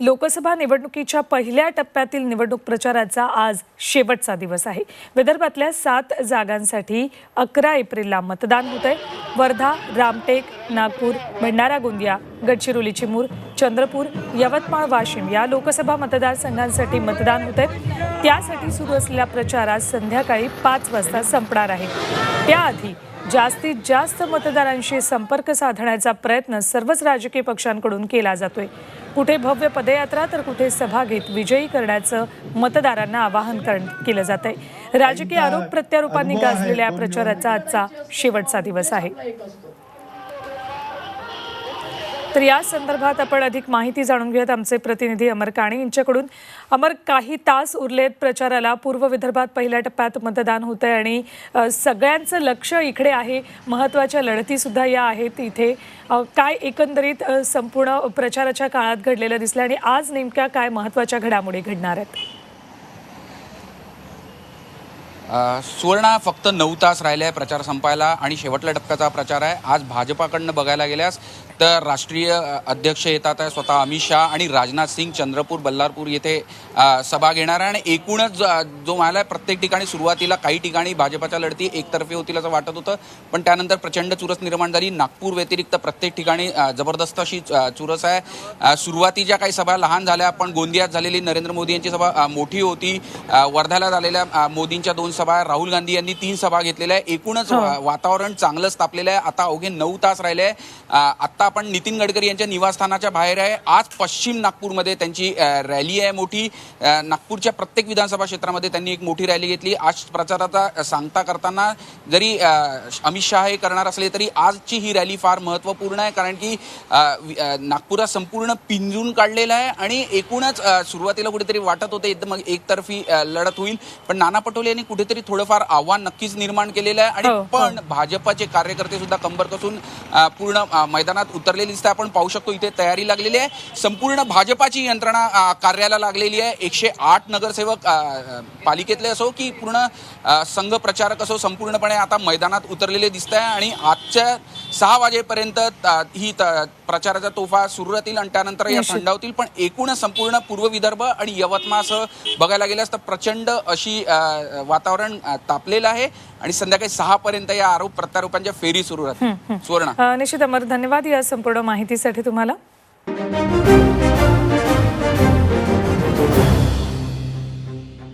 लोकसभा निवडणुकीच्या पहिल्या टप्प्यातील निवडणूक प्रचाराचा आज शेवटचा दिवस आहे. विदर्भातल्या सात जागांसाठी अकरा एप्रिलला मतदान होत आहे वर्धा रामटेक नागपूर भंडारा गोंदिया गडचिरोली चिमूर चंद्रपूर यवतमाळ वाशिम या लोकसभा मतदारसंघांसाठी मतदान होत आहे त्यासाठी सुरू असलेला प्रचार आज संध्याकाळी पाच वाजता संपणार आहे. त्याआधी जास्तीत जास्त मतदारांशी संपर्क साधण्याचा प्रयत्न सर्वच राजकीय पक्षांकडून केला जातोय. कुठे भव्य पदयात्रा तर कुठे सभा घेत विजयी करण्याचं मतदारांना आवाहन कर- केलं जात आहे राजकीय आरोप प्रत्यारोपांनी गाजलेल्या प्रचाराचा आजचा शेवटचा दिवस आहे. तर या संदर्भात आपण अधिक माहिती जाणून घेऊयात आमचे प्रतिनिधी अमर काणे यांच्याकडून. अमर काही तास उरलेत प्रचाराला. पूर्व विदर्भात पहिल्या टप्प्यात मतदान होत आहे आणि सगळ्यांचं लक्ष इकडे आहे. महत्त्वाच्या लढतीसुद्धा या आहेत इथे. काय एकंदरीत संपूर्ण प्रचाराच्या काळात घडलेलं दिसलं आणि आज नेमक्या काय महत्त्वाच्या घडामोडी घडणार आहेत? सुवर्णा फक्त नऊ तास राहिले आहे प्रचार संपायला आणि शेवटल्या टप्प्याचा प्रचार आहे. आज भाजपाकडनं बघायला गेल्यास तर राष्ट्रीय अध्यक्ष येतात आहे स्वतः अमित शहा आणि राजनाथ सिंग चंद्रपूर बल्लारपूर येथे सभा घेणार आहे. आणि एकूणच जो मला आहे, प्रत्येक ठिकाणी सुरुवातीला काही ठिकाणी भाजपाच्या लढती एकतर्फी होतील असं वाटत होतं. पण त्यानंतर प्रचंड चुरस निर्माण झाली. नागपूर व्यतिरिक्त प्रत्येक ठिकाणी जबरदस्त अशी चुरस आहे. सुरुवातीच्या काही सभा लहान झाल्या. पण गोंदियात झालेली नरेंद्र मोदी यांची सभा मोठी होती. वर्ध्याला झालेल्या मोदींच्या दोन सभा राहुल गांधी यांनी तीन सभा घेतलेल्या आहे. एकूणच वातावरण चांगलंच तापलेलं आहे. आता अवघे नऊ तास राहिले आहे. अ, आत्ता आपण नितीन गडकरी यांच्या निवासस्थानाच्या बाहेर आहे. आज पश्चिम नागपूरमध्ये त्यांची रॅली आहे मोठी. नागपूरच्या प्रत्येक विधानसभा क्षेत्रामध्ये त्यांनी एक मोठी रॅली घेतली. आज प्रचाराचा सांगता करताना जरी अमित शहा हे करणार असले तरी आजची ही रॅली फार महत्त्वपूर्ण आहे. कारण की नागपुरात संपूर्ण पिंजून काढलेलं आहे आणि एकूणच सुरुवातीला कुठेतरी वाटत होते एकदम एकतर्फी लढत होईल. पण नाना पटोले यांनी कुठेतरी थोडंफार आव्हान नक्कीच निर्माण केलेलं आहे. हो, आणि हो. पण भाजपाचे कार्यकर्ते सुद्धा कंबर कसून पूर्ण मैदानात उतरलेले दिसते आपण पाहू शकतो इथे तयारी लागलेली आहे. संपूर्ण भाजपाची यंत्रणा कार्याला लागलेली आहे. एकशे आठ नगरसेवक पालिकेतले असो की पूर्ण संघ प्रचारक असो संपूर्णपणे आता मैदानात उतरलेले दिसत आहे आणि आजच्या सहा वाजेपर्यंत ही प्रचाराचा तोफा सुरू राहतील आणि त्यानंतर या. थंडावतील. पण एकूणच संपूर्ण पूर्व विदर्भ आणि यवतमाळसह बघायला गेल्यास तर प्रचंड अशी वातावरण तापलेलं आहे. आणि संध्याकाळी सहा पर्यंत या आरोप प्रत्यारोपांच्या फेरी सुरू राहतील. सुवर्ण. निश्चित अमर धन्यवाद या संपूर्ण माहितीसाठी तुम्हाला.